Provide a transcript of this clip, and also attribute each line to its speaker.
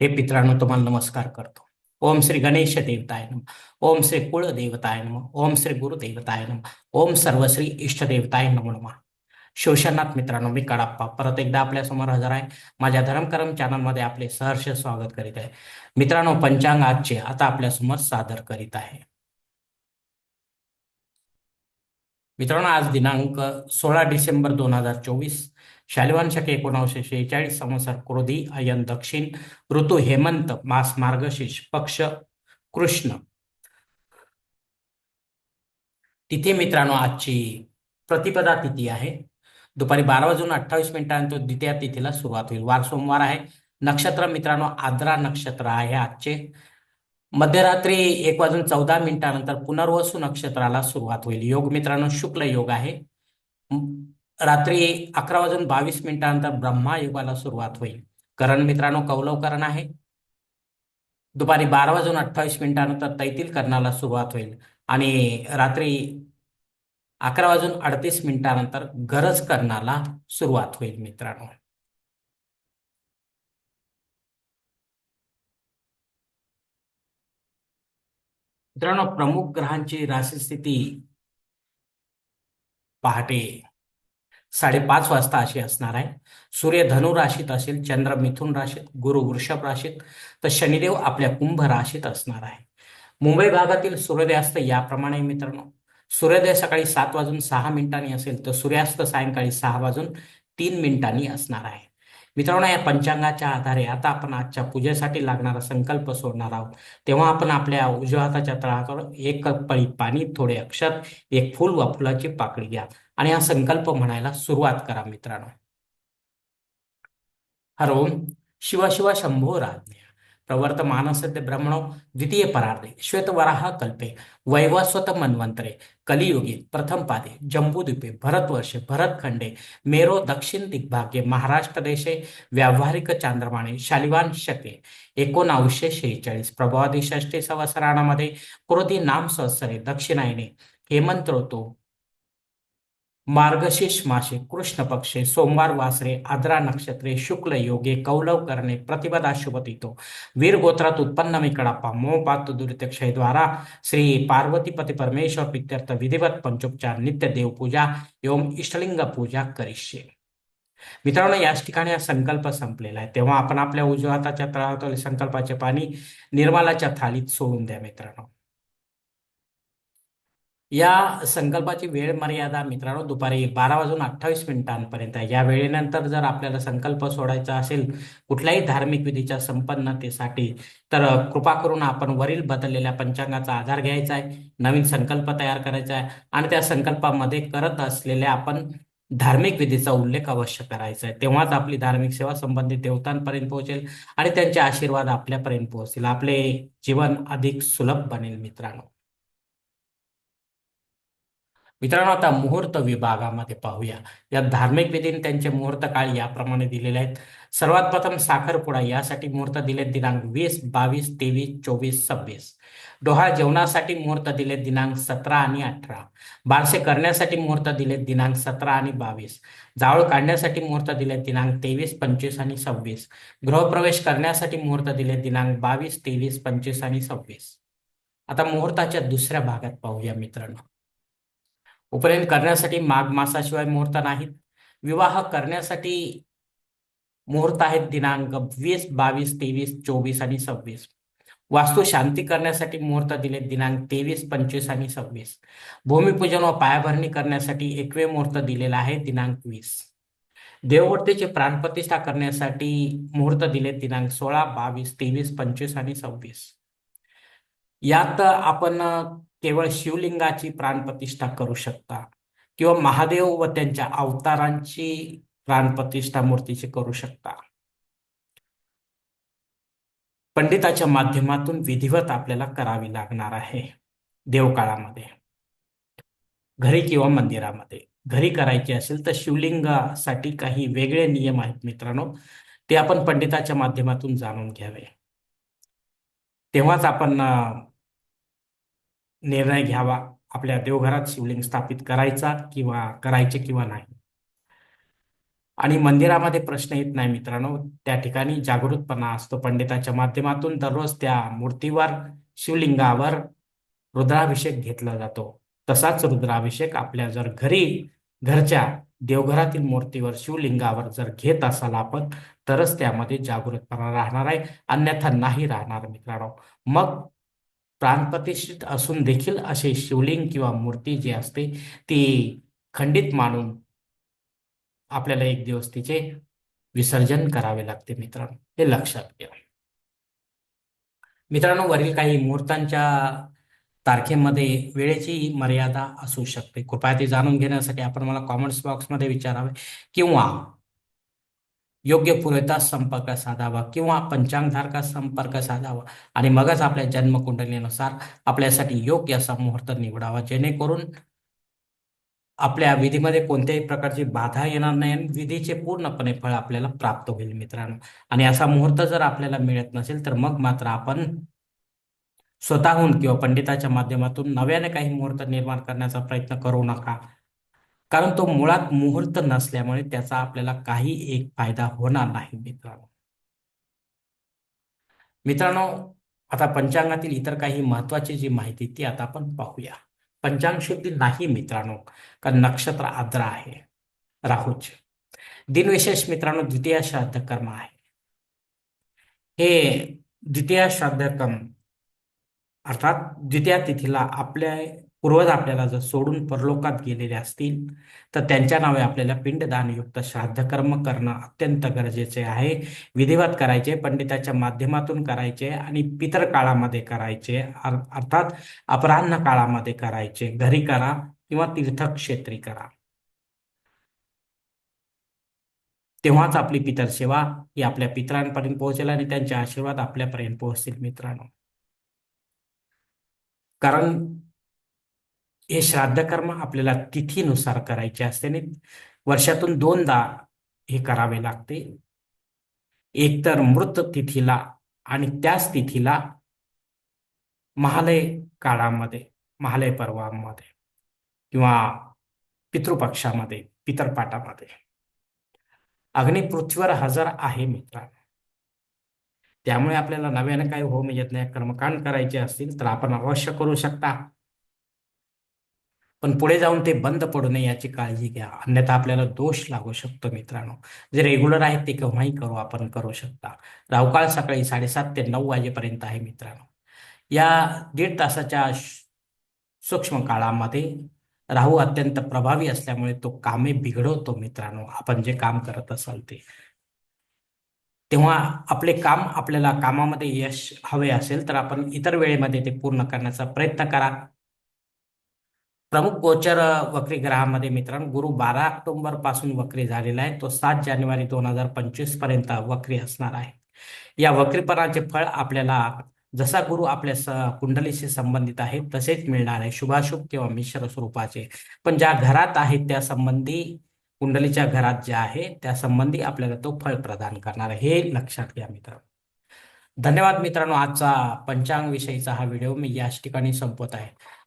Speaker 1: हे पित्रांनो तुम्हाला नमस्कार करतो. ओम श्री गणेश देवताय नम ओम श्री कुळ देवताय नम ओम श्री गुरुदेवताय नम ओम सर्वश्री इष्ट देवताय नमो नमः. शिवशनाथ मित्रांनो मी कडाप्पा. परत एकदा आपल्यासमोर हजर आहे. माझ्या धर्मकरम चॅनलमध्ये आपले सहर्ष स्वागत करीत आहे. मित्रांनो पंचांग आजचे आता आपल्यासमोर सादर करीत आहे. मित्रांनो आज दिनांक सोळा डिसेंबर दोन हजार चोवीस शालिवान शके एकोणावीसशे शेहेचाळीस संवत्सर क्रोधी अयन दक्षिण ऋतू हेमंत मास मार्गशीर्ष पक्ष कृष्ण. तिथे मित्रांनो आजची प्रतिपदा तिथी आहे. दुपारी बारा वाजून अठ्ठावीस मिनिटांनंतर द्वितीय तिथीला सुरुवात होईल. वार सोमवार आहे. नक्षत्र मित्रांनो आद्रा नक्षत्र आहे आजचे. मध्यरात्री एक वाजून चौदा मिनिटानंतर पुनर्वसू नक्षत्राला सुरुवात होईल. योग मित्रांनो शुक्ल योग आहे. रात्री अकरा वाजून बावीस मिनिटानंतर ब्रह्मायुगाला सुरुवात होईल. करण मित्रांनो कौलव करण आहे. दुपारी बारा वाजून अठ्ठावीस मिनिटानंतर तैतील करणाला सुरुवात होईल. आणि रात्री अकरा वाजून अडतीस मिनिटानंतर गरज करणाला सुरुवात होईल मित्रांनो. मित्रांनो प्रमुख ग्रहांची राशी स्थिती पहाटे. साडेपाच वाजता अशी असणार आहे. सूर्य धनु राशीत असेल चंद्र मिथुन राशीत गुरु वृषभ राशीत तर शनिदेव आपल्या कुंभ राशीत असणार आहे. मुंबई भागातील सूर्योदयास्त याप्रमाणे मित्रांनो सूर्योदय सकाळी सात वाजून सहा मिनिटांनी असेल तर सूर्यास्त सायंकाळी सहा वाजून तीन मिनिटांनी असणार आहे. मित्रांनो या पंचांगाच्या आधारे आता आपण आजच्या पूजेसाठी लागणारा संकल्प सोडणार आहोत. तेव्हा आपण आपल्या उजव्या हाताच्या तळाकडून एक पळी पाणी थोडे अक्षर एक फूल व फुलाची पाकळी घ्या. आणि हा संकल्प म्हणायला सुरुवात करा मित्रांनो. हरोम शिव शिव शंभो राज्ञ. प्रवर्त मानसद्य ब्रह्मणो द्वितीय परार्धे श्वेतवराह कल्पे वैवस्वत मन्वंतरे कलियुगे प्रथम पादे जम्बूद्वीपे भरतवर्षे भरतखंडे मेरो दक्षिण दिग्भागे महाराष्ट्र देशे व्यावहारिक चांद्रमाने शालिवान शके एकोणावीसशे शेहेचाळीस प्रभावादी षष्टी संवत्सरामध्ये क्रोधी नाम संवत्सरे दक्षिणायने हेमंत ऋतू मार्गशीर्ष मासे कृष्ण पक्षे सोमवार वासरे आद्रा नक्षत्रे शुक्ल योगे कौलव करणे प्रतिपदा शुभतितो वीर गोत्रात उत्पन्न मी कडापा मोपात द्वारा श्री पार्वतीपती परमेश्वर पित्यर्थ विधिवत पंचोपचार नित्य देवपूजा एवं इष्टलिंग पूजा करिष्ये. मित्रांनो याच ठिकाणी हा संकल्प संपलेला आहे. तेव्हा आपण आपल्या उजव्या हाताच्या तळावर संकल्पाचे पाणी निर्मालाच्या थालीत सोडून द्या मित्रांनो. या संकल्पाची वेळ मर्यादा मित्रांनो दुपारी बारा वाजून अठ्ठावीस मिनिटांपर्यंत आहे. या वेळेनंतर जर आपल्याला संकल्प सोडायचा असेल कुठल्याही धार्मिक विधीच्या संपन्नतेसाठी तर कृपा करून आपण वरील बदललेल्या पंचांगाचा आधार घ्यायचा आहे नवीन संकल्प तयार करायचा आहे आणि त्या संकल्पामध्ये करत असलेल्या आपण धार्मिक विधीचा उल्लेख अवश्य करायचा आहे. तेव्हाच आपली धार्मिक सेवा संबंधित देवतांपर्यंत पोहोचेल आणि त्यांचे आशीर्वाद आपल्यापर्यंत पोहोचतील. आपले जीवन अधिक सुलभ बनेल मित्रांनो. मित्रांनो आता मुहूर्त विभागामध्ये पाहूया. या धार्मिक विधीने त्यांचे मुहूर्त काळ याप्रमाणे दिलेले आहेत. सर्वात प्रथम साखरपुडा यासाठी मुहूर्त दिले दिनांक वीस बावीस तेवीस चोवीस सव्वीस. डोहा जेवणासाठी मुहूर्त दिले दिनांक सतरा आणि अठरा. बारसे करण्यासाठी मुहूर्त दिले दिनांक सतरा आणि बावीस. जावळ काढण्यासाठी मुहूर्त दिले दिनांक तेवीस पंचवीस आणि सव्वीस. गृहप्रवेश करण्यासाठी मुहूर्त दिले दिनांक बावीस तेवीस पंचवीस आणि सव्वीस. आता मुहूर्ताच्या दुसऱ्या भागात पाहूया मित्रांनो. उपनयन करण्यासाठी माघ मासाशिवाय मुहूर्त नाहीत. विवाह करण्यासाठी मुहूर्त आहेत दिनांक वीस बावीस तेवीस चोवीस आणि सव्वीस. वास्तू शांती करण्यासाठी मुहूर्त दिले दिनांक तेवीस पंचवीस आणि सव्वीस. भूमिपूजन व पायाभरणी करण्यासाठी एकवे मुहूर्त दिलेला आहे दिनांक वीस. देववृत्तीची प्राणप्रतिष्ठा करण्यासाठी मुहूर्त दिले दिनांक सोळा बावीस तेवीस पंचवीस आणि सव्वीस. यात आपण केवळ शिवलिंगाची प्राणप्रतिष्ठा करू शकता. किंवा महादेव व त्यांच्या अवतारांची प्राणप्रतिष्ठा मूर्तीची करू शकता. पंडिताच्या माध्यमातून विधिवत आपल्याला करावी लागणार आहे. देवकाळामध्ये. घरी किंवा मंदिरामध्ये. घरी करायची असेल तर शिवलिंगासाठी काही वेगळे नियम आहेत मित्रांनो. ते आपण पंडिताच्या माध्यमातून जाणून घ्यावे. तेव्हाच आपण निर्णय घ्यावा. आपल्या देवघरात शिवलिंग स्थापित करायचा किंवा करायचे किंवा नाही. आणि मंदिरामध्ये प्रश्न येत नाही मित्रांनो. त्या ठिकाणी जागृतपणा असतो. पंडिताच्या माध्यमातून दररोज त्या मूर्तीवर शिवलिंगावर रुद्राभिषेक घेतला जातो. तसाच रुद्राभिषेक आपल्या जर घरी घरच्या देवघरातील मूर्तीवर शिवलिंगावर जर घेत असाल आपण तरच त्यामध्ये जागृतपणा राहणार आहे. अन्यथा नाही राहणार मित्रांनो. मग प्राणप्रतिष्ठित असून देखील असे शिवलिंग किंवा मूर्ती जी असते ती खंडित मानून आपल्याला एक दिवस तिचे विसर्जन करावे लागते मित्रांनो. हे लक्षात घ्या. मित्रांनो वरील काही मुहूर्तांच्या तारखेमध्ये वेळेची मर्यादा असू शकते. कृपया ते जाणून घेण्यासाठी आपण मला कॉमेंट्स बॉक्समध्ये विचारावे किंवा योग्य पुरवठा संपर्क साधावा किंवा पंचांगधारका संपर्क साधावा. आणि मगच आपल्या जन्मकुंडलीनुसार आपल्यासाठी योग्य असा मुहूर्त निवडावा जेणेकरून आपल्या विधीमध्ये कोणत्याही प्रकारची बाधा येणार नाही आणि विधीचे पूर्णपणे फळ आपल्याला प्राप्त होईल मित्रांनो. आणि असा मुहूर्त जर आपल्याला मिळत नसेल तर मग मात्र आपण स्वतःहून किंवा पंडिताच्या माध्यमातून नव्याने काही मुहूर्त निर्माण करण्याचा प्रयत्न करू नका. कारण तो मुळात मुहूर्त नसल्यामुळे त्याचा आपल्याला काही एक फायदा होणार नाही मित्रांनो. मित्रांनो आता पंचांगातील इतर काही महत्वाची जी माहिती ती आता आपण पाहूया. पंचांग शुद्धी नाही मित्रांनो कारण नक्षत्र आद्र आहे. राहूच. दिनविशेष मित्रांनो द्वितीय श्राद्ध कर्म आहे. हे द्वितीय श्राद्ध कर्म अर्थात द्वितीय तिथीला आपल्या पूर्वज आपल्याला जर सोडून परलोकात गेलेले असतील तर त्यांच्या नावे आपल्याला पिंडदानयुक्त श्राद्ध कर्म करणं अत्यंत गरजेचे आहे. विधिवत करायचे पंडिताच्या माध्यमातून करायचे आणि पितर काळामध्ये करायचे. अर्थात अपराह्न काळामध्ये करायचे. घरी करा किंवा तीर्थक्षेत्री करा. तेव्हाच आपली पितर सेवा ही आपल्या पितरांपर्यंत पोहोचेल आणि त्यांचे आशीर्वाद आपल्यापर्यंत पोहोचतील मित्रांनो. कारण हे श्राद्ध कर्म आपल्याला तिथीनुसार करायचे असते आणि वर्षातून दोनदा हे करावे लागते. एकतर मृत तिथीला आणि त्याच तिथीला महालय काळामध्ये महालय पर्वामध्ये किंवा पितृपक्षामध्ये पितरपाटामध्ये अग्नि पृथ्वीवर हजर आहे मित्रांनो. त्यामुळे आपल्याला नव्याने काही होम यज्ञ कर्मकांड करायचे असतील तर आपण अवश्य करू शकता. पण पुढे जाऊन ते बंद पडू नये याची काळजी घ्या. अन्यथा आपल्याला दोष लागू शकतो मित्रांनो. जे रेग्युलर आहेत ते केव्हाही करू आपण करू शकता. रावकाळ सकाळी साडेसात ते नऊ वाजेपर्यंत आहे मित्रांनो. या दीड तासाच्या सूक्ष्म काळामध्ये राहू अत्यंत प्रभावी असल्यामुळे तो कामे बिघडवतो मित्रांनो. आपण जे काम करत असाल ते. तेव्हा आपले काम आपल्याला कामामध्ये यश हवे असेल तर आपण इतर वेळेमध्ये ते पूर्ण करण्याचा प्रयत्न करा. प्रमुख गोचर वक्री ग्रहामध्ये मित्रांनो गुरु बारा ऑक्टोबरपासून वक्री झालेला आहे. तो सात जानेवारी दोन हजार पंचवीसपर्यंत वक्री असणार आहे. या वक्रीपणाचे फळ आपल्याला जसा गुरु आपल्या कुंडलीशी संबंधित आहे तसेच मिळणार आहे. शुभाशुभ किंवा मिश्र स्वरूपाचे. पण ज्या घरात आहेत त्या संबंधी कुंडलीच्या घरात जे आहे त्या संबंधी आपल्याला तो फळ प्रदान करणार आहे. हे लक्षात घ्या मित्रांनो. धन्यवाद मित्रांनो. आजचा पंचांग विषयीचा हा व्हिडिओ मी याच ठिकाणी संपवत आहे.